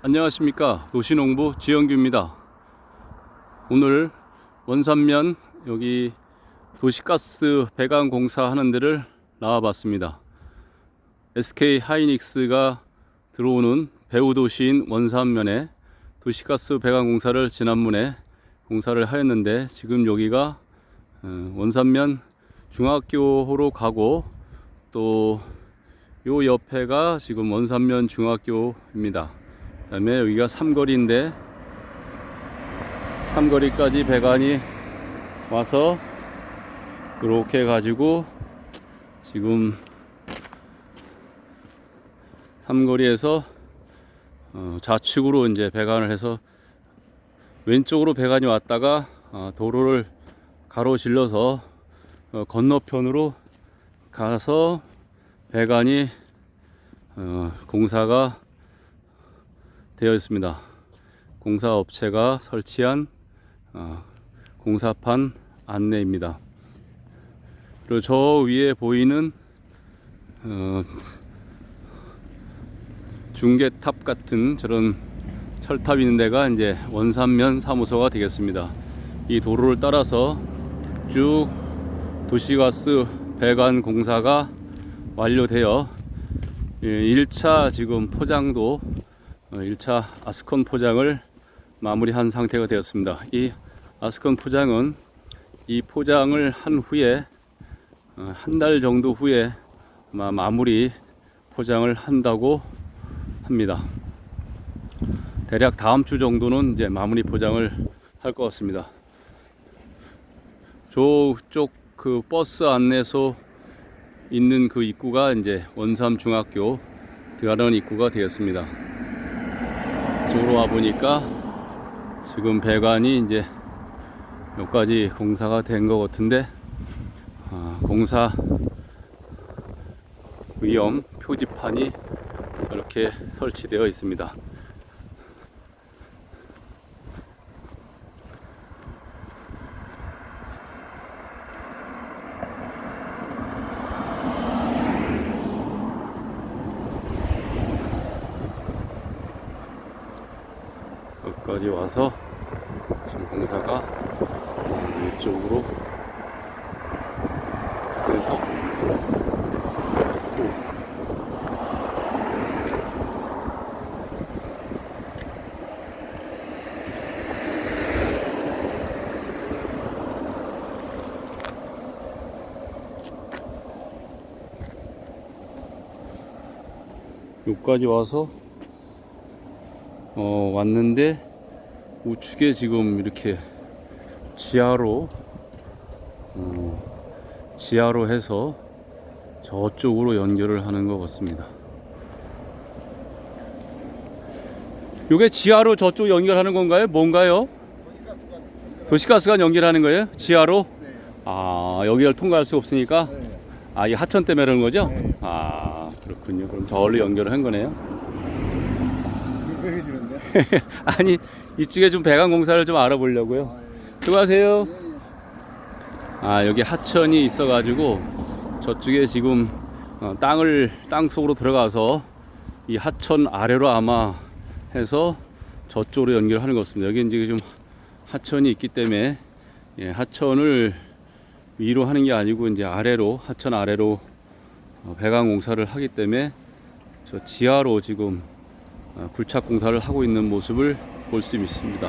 안녕하십니까. 도시농부 지영규입니다. 오늘 원산면 여기 도시가스 배관 공사 하는 데를 나와 봤습니다. SK 하이닉스가 들어오는 배후 도시인 원산면에 도시가스 배관 공사를 지난번에 공사를 하였는데 지금 여기가 어, 원산면 중학교로 가고 또 요 옆에가 지금 원산면 중학교입니다. 그 다음에 여기가 삼거리인데 삼거리까지 배관이 와서 이렇게 가지고 지금 삼거리에서 어, 좌측으로 이제 배관을 해서 왼쪽으로 배관이 왔다가 어, 도로를 가로질러서 어, 건너편으로 가서 배관이 어, 공사가 되어 있습니다. 공사 업체가 설치한 어, 공사판 안내입니다. 그리고 저 위에 보이는 어, 중계탑 같은 저런 철탑 있는 데가 이제 원산면 사무소가 되겠습니다. 이 도로를 따라서 쭉 도시가스 배관 공사가 완료되어 1차 지금 포장도 1차 아스콘 포장을 마무리한 상태가 되었습니다. 이 아스콘 포장은 이 포장을 한 후에 어, 한달 정도 후에 마무리 포장을 한다고 합니다. 대략 다음 주 정도는 이제 마무리 포장을 할 것 같습니다. 저쪽 그 버스 안내소 있는 그 입구가 이제 원삼 중학교 들어가는 입구가 되었습니다. 이쪽으로 와 보니까 지금 배관이 이제 몇 가지 공사가 된 것 같은데 아, 공사 위험 표지판이 이렇게 설치되어 있습니다. 여기까지 와서 지금 공사가 이쪽으로 그래서 여기까지 와서 어, 왔는데 우측에 지금 이렇게 지하로 어, 지하로 해서 저쪽으로 연결을 하는 것 같습니다. 이게 지하로 저쪽 연결하는 건가요? 뭔가요? 도시가스관 연결하는 거예요? 지하로? 아 여기를 통과할 수 없으니까 아이 하천 때문에 그런 거죠? 아 그렇군요. 그럼 저걸로 연결을 한 거네요. 불편해지는데? 아니 이쪽에 좀 배관 공사를 좀 알아보려고요. 수고하세요. 아 여기 하천이 있어가지고 저쪽에 지금 어, 땅을 땅 속으로 들어가서 이 하천 아래로 아마 해서 저쪽으로 연결하는 것 같습니다. 여기 이제 좀 하천이 있기 때문에 예, 하천을 위로 하는 게 아니고 이제 아래로 하천 아래로 어, 배관 공사를 하기 때문에 저 지하로 지금 어, 굴착 공사를 하고 있는 모습을 볼 수 있습니다.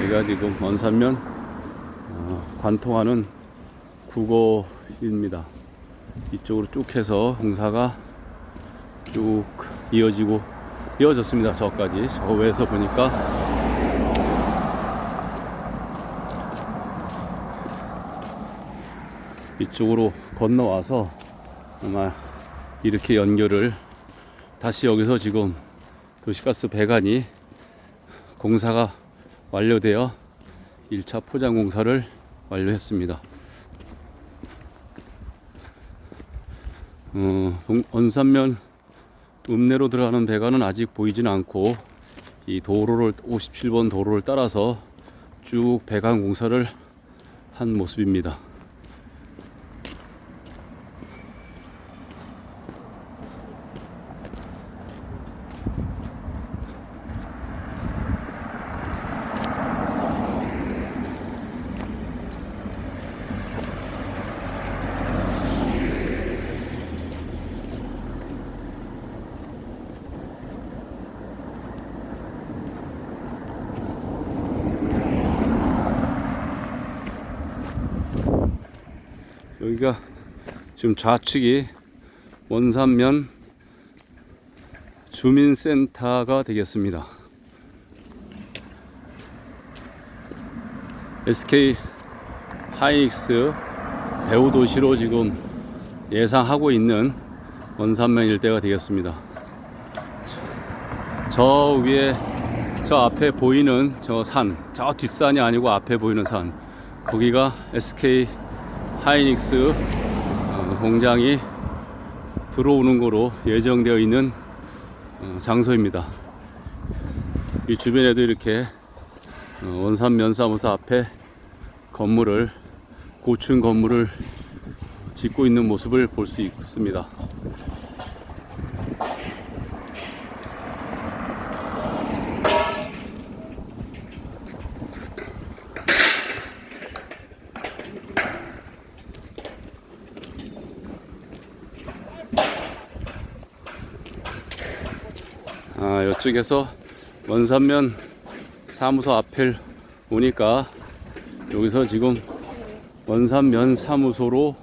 여기가 지금 원산면 어, 관통하는 국어입니다. 이쪽으로 쭉 해서 공사가 쭉 이어지고 이어졌습니다. 저까지 저 위에서 보니까 이쪽으로 건너와서 아마 이렇게 연결을 다시 여기서 지금 도시가스 배관이 공사가 완료되어 1차 포장 공사를 완료했습니다. 어, 동- 원산면 읍내로 들어가는 배관은 아직 보이지는 않고 이 도로를 57번 도로를 따라서 쭉 배관 공사를 한 모습입니다. 여기가 지금 좌측이 원산면 주민센터가 되겠습니다. SK 하이닉스 배후 도시로 지금 예상하고 있는 원산면 일대가 되겠습니다. 저 위에 저 앞에 보이는 저 산, 저 뒷산이 아니고 앞에 보이는 산, 거기가 SK 하이닉스 어, 공장이 들어오는 거로 예정되어 있는 어, 장소입니다. 이 주변에도 이렇게 어, 원산 면사무소 앞에 건물을 고층 건물을 짓고 있는 모습을 볼 수 있습니다. 아, 이 쪽에서 원산면 사무소 앞을 오니까 여기서 지금 원산면 사무소로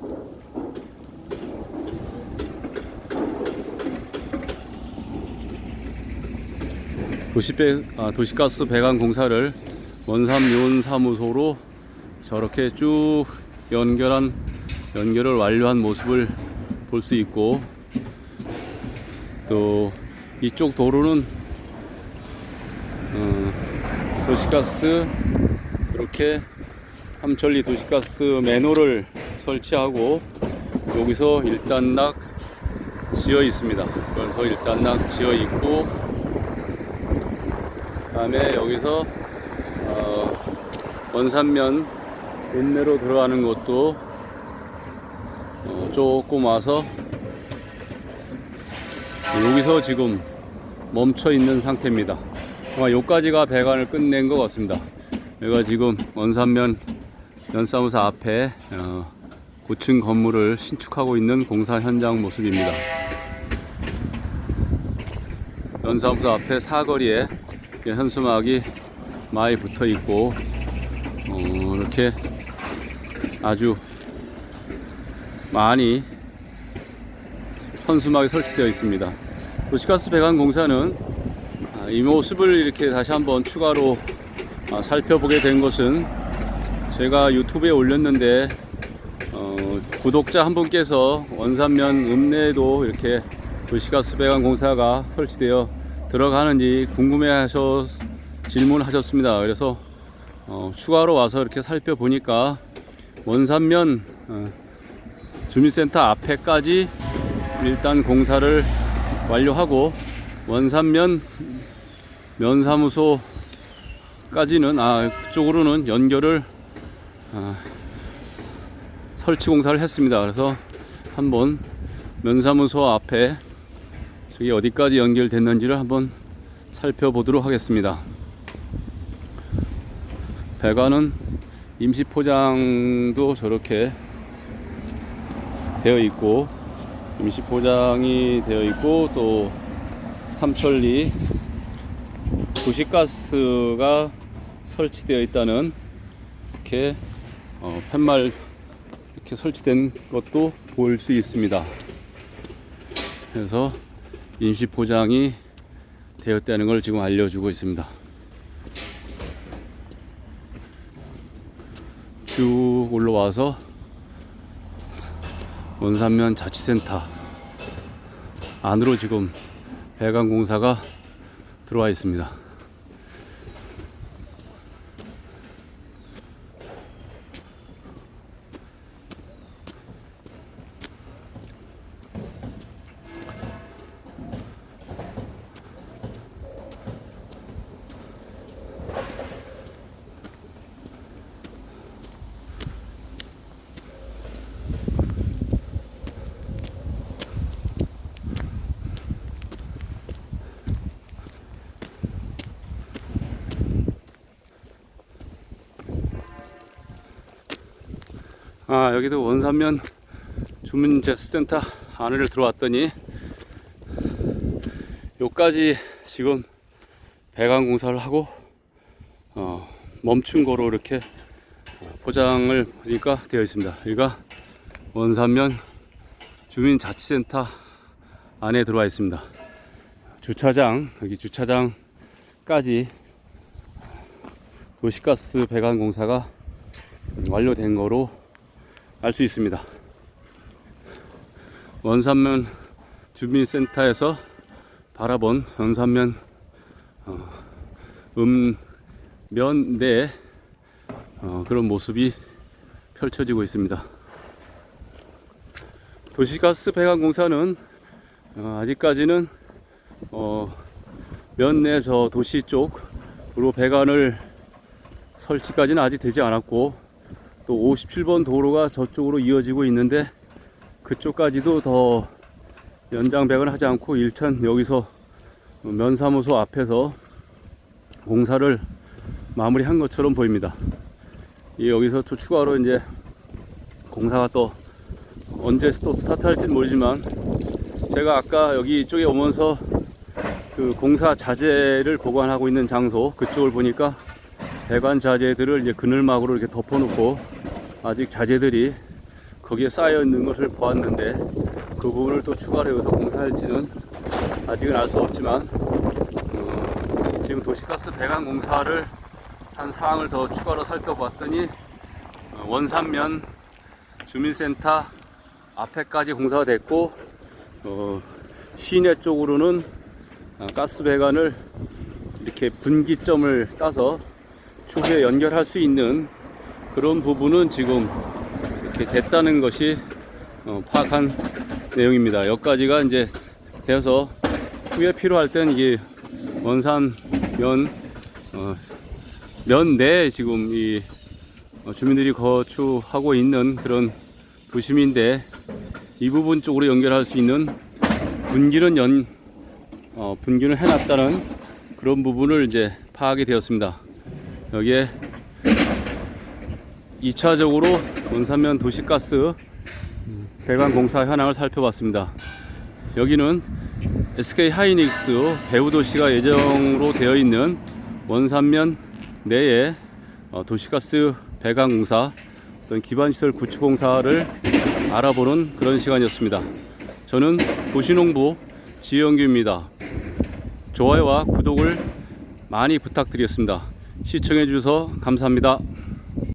도시배, 아, 도시가스 배관 공사를 원산면 사무소로 저렇게 쭉 연결한 연결을 완료한 모습을 볼 수 있고 또 이쪽 도로는 어, 도시가스 이렇게 함천리 도시가스 매너를 설치하고 여기서 일단락 지어 있습니다. 그래서 일단락 지어 있고 그다음에 여기서 어, 원산면 읍내로 들어가는 것도 어, 조금 와서 여기서 지금 멈춰 있는 상태입니다. 아마 여기까지가 배관을 끝낸 것 같습니다. 여기가 지금 원산면 연사무소 앞에 어, 고층 건물을 신축하고 있는 공사 현장 모습입니다. 연사무소 앞에 사거리에 현수막이 많이 붙어 있고 어, 이렇게 아주 많이 현수막이 설치되어 있습니다. 도시가스 배관 공사는 아, 이 모습을 이렇게 다시 한번 추가로 아, 살펴보게 된 것은 제가 유튜브에 올렸는데 어, 구독자 한 분께서 원산면 읍내에도 이렇게 도시가스 배관 공사가 설치되어 들어가는지 궁금해 하셔 질문하셨습니다. 그래서 어, 추가로 와서 이렇게 살펴보니까 원산면 어, 주민센터 앞에까지 일단 공사를 완료하고 원산면 면사무소까지는 아 그쪽으로는 연결을 아, 설치 공사를 했습니다. 그래서 한번 면사무소 앞에 저기 어디까지 연결됐는지를 한번 살펴보도록 하겠습니다. 배관은 임시 포장도 저렇게 되어 있고 임시 포장이 되어 있고 또 삼천리 도시가스가 설치되어 있다는 이렇게 어, 팻말 이렇게 설치된 것도 볼 수 있습니다. 그래서 임시 포장이 되었다는 걸 지금 알려주고 있습니다. 쭉 올라와서 원산면 자치센터 안으로 지금 배관 공사가 들어와 있습니다. 아 여기도 원산면 주민제수센터 안을 들어왔더니 요까지 지금 배관 공사를 하고 어, 멈춘 거로 이렇게 포장을 보니까 되어 있습니다. 여기가 원산면 주민자치센터 안에 들어와 있습니다. 주차장, 여기 주차장까지 도시가스 배관 공사가 완료된 거로 알 수 있습니다. 원산면 주민센터에서 바라본 원산면 어, 읍면 내 어, 그런 모습이 펼쳐지고 있습니다. 도시가스 배관 공사는 어, 아직까지는 어, 면내 저 도시 쪽으로 배관을 설치까지는 아직 되지 않았고 또 57번 도로가 저쪽으로 이어지고 있는데 그쪽까지도 더 연장 배관을 하지 않고 일천 여기서 면사무소 앞에서 공사를 마무리한 것처럼 보입니다. 이 여기서 또 추가로 이제 공사가 또 언제 또 스타트할지는 모르지만 제가 아까 여기 이쪽에 오면서 그 공사 자재를 보관하고 있는 장소 그쪽을 보니까 배관 자재들을 이제 그늘막으로 이렇게 덮어놓고 아직 자재들이 거기에 쌓여 있는 것을 보았는데 그 부분을 또 추가로 여기서 공사할지는 아직은 알 수 없지만 어, 지금 도시가스 배관 공사를 한 사항을 더 추가로 살펴봤더니 어, 원산면 주민센터 앞에까지 공사가 됐고 어, 시내 쪽으로는 아, 가스 배관을 이렇게 분기점을 따서 추후에 연결할 수 있는 그런 부분은 지금 이렇게 됐다는 것이 어, 파악한 내용입니다. 여기까지가 이제 되어서 후에 필요할 땐 이게 원산 면, 어, 면 내에 지금 이 어, 주민들이 거주하고 있는 그런 도심인데 이 부분 쪽으로 연결할 수 있는 분기는 연, 어, 분기는 해놨다는 그런 부분을 이제 파악이 되었습니다. 여기에 2차적으로 원산면 도시가스 배관 공사 현황을 살펴봤습니다. 여기는 SK 하이닉스 배우 도시가 예정으로 되어 있는 원산면 내에 어, 도시가스 배관 공사 어떤 기반 시설 구축 공사를 알아보는 그런 시간이었습니다. 저는 도시농부 지영규입니다. 좋아요와 구독을 많이 부탁드리겠습니다. 시청해 주셔서 감사합니다.